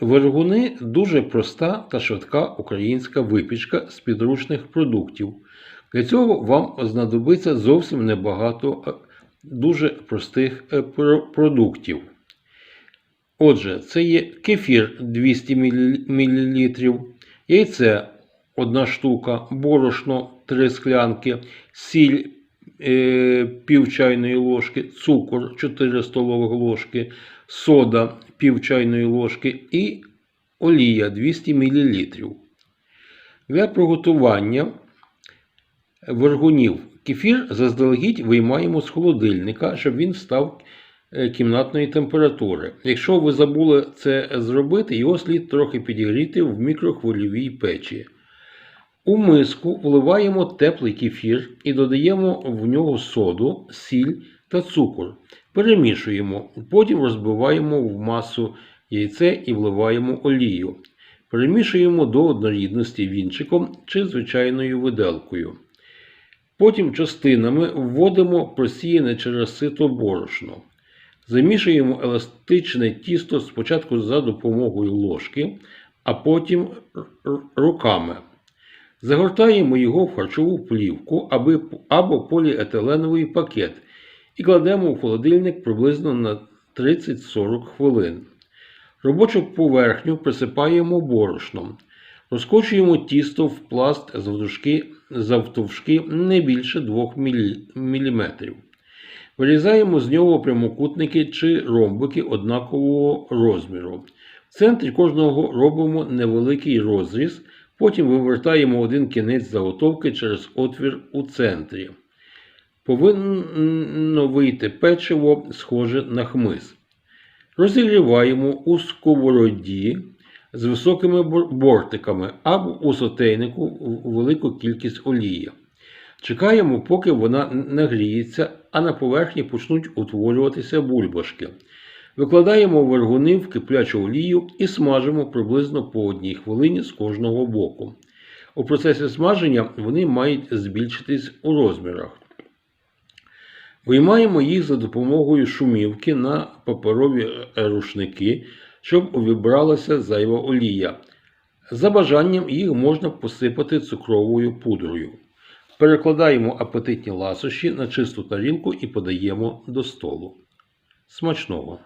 Вергуни дуже проста та швидка українська випічка з підручних продуктів. Для цього вам знадобиться зовсім небагато дуже простих е, продуктів. Отже, це є кефір 200 мл, яйце 1 штука, борошно 3 склянки, сіль е, пів чайної ложки, цукор 4 столових ложки, сода пів чайної ложки і олія 200 мл. Для приготування вергунів кефір заздалегідь виймаємо з холодильника, щоб він став е, кімнатної температури. Якщо ви забули це зробити, його слід трохи підігріти в мікрохвильовій печі. У миску вливаємо теплий кефір і додаємо в нього соду, сіль та цукор. Перемішуємо, потім розбиваємо в масу яйце і вливаємо олію. Перемішуємо до однорідності вінчиком чи звичайною виделкою. Потім частинами вводимо просіяне через сито борошно. Замішуємо еластичне тісто спочатку за допомогою ложки, а потім руками. Загортаємо його в харчову плівку або поліетиленовий пакет і кладемо в холодильник приблизно на 30-40 хвилин. Робочу поверхню присипаємо борошном. Розкочуємо тісто в пласт завтовшки не більше 2 мм. Вирізаємо з нього прямокутники чи ромбики однакового розміру. В центрі кожного робимо невеликий розріз, потім вивертаємо один кінець заготовки через отвір у центрі. Повинно вийти печиво, схоже на хмиз. Розігріваємо у сковороді з високими бортиками або у сотейнику велику кількість олії. Чекаємо, поки вона нагріється, а на поверхні почнуть утворюватися бульбашки. Викладаємо вергуни в киплячу олію і смажимо приблизно по одній хвилині з кожного боку. У процесі смаження вони мають збільшитись у розмірах. Виймаємо їх за допомогою шумівки на паперові рушники, щоб увібралася зайва олія. За бажанням їх можна посипати цукровою пудрою. Перекладаємо апетитні ласощі на чисту тарілку і подаємо до столу. Смачного!